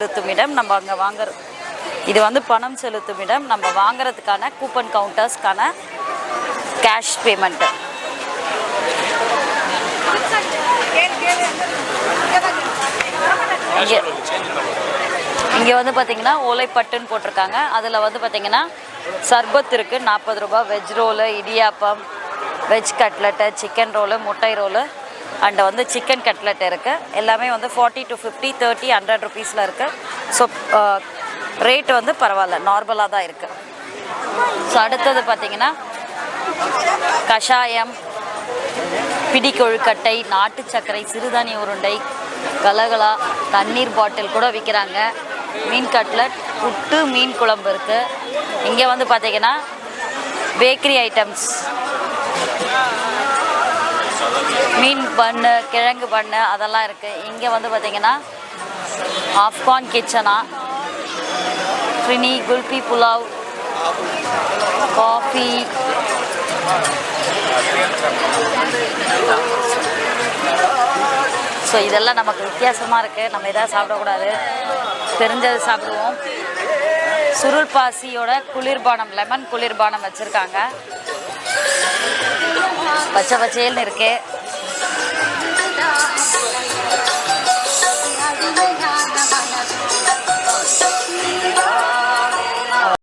செலுத்தும் இடம் நம்ம அங்கே வாங்குற இது வந்து பணம் செலுத்தும் இடம் நம்ம வாங்குறதுக்கான கூப்பன் கவுண்டர்ஸ்க்கான கேஷ் பேமெண்ட்டு இங்கே இங்கே வந்து பார்த்தீங்கன்னா ஓலைப்பட்டுன்னு போட்டிருக்காங்க. அதில் வந்து பார்த்தீங்கன்னா சர்பத் இருக்குது நாற்பது ரூபா veg roll idiyappam veg cutlet chicken roll முட்டை ரோலு அண்ட் வந்து சிக்கன் கட்லெட் இருக்குது எல்லாமே வந்து forty to fifty thirty hundred ருபீஸில் இருக்குது ஸோ ரேட் வந்து பரவாயில்ல. நார்மலாக தான் இருக்குது ஸோ அடுத்தது பார்த்திங்கன்னா கஷாயம் பிடி கொழுக்கட்டை நாட்டு சர்க்கரை சிறுதானிய உருண்டை கலகலா தண்ணீர் பாட்டில் கூட விற்கிறாங்க மீன் கட்லட் புட்டு மீன் குழம்பு இருக்குது இங்கே வந்து பார்த்திங்கன்னா பேக்கரி ஐட்டம்ஸ் மீன் பண்ணு கிழங்கு பண்ணு அதெல்லாம் இருக்குது இங்கே வந்து பார்த்திங்கன்னா ஆப்கான் கிச்சனா ஃப்ரினி குல்பி புலாவ் காஃபி ஸோ இதெல்லாம் நமக்கு வித்தியாசமாக இருக்குது நம்ம எதாவது சாப்பிடக்கூடாது. தெரிஞ்சது சாப்பிடுவோம். சுருள் பாசியோட குளிர்பானம் லெமன் குளிர்பானம் வச்சுருக்காங்க. பச்சை பச்சையல்னு இருக்குது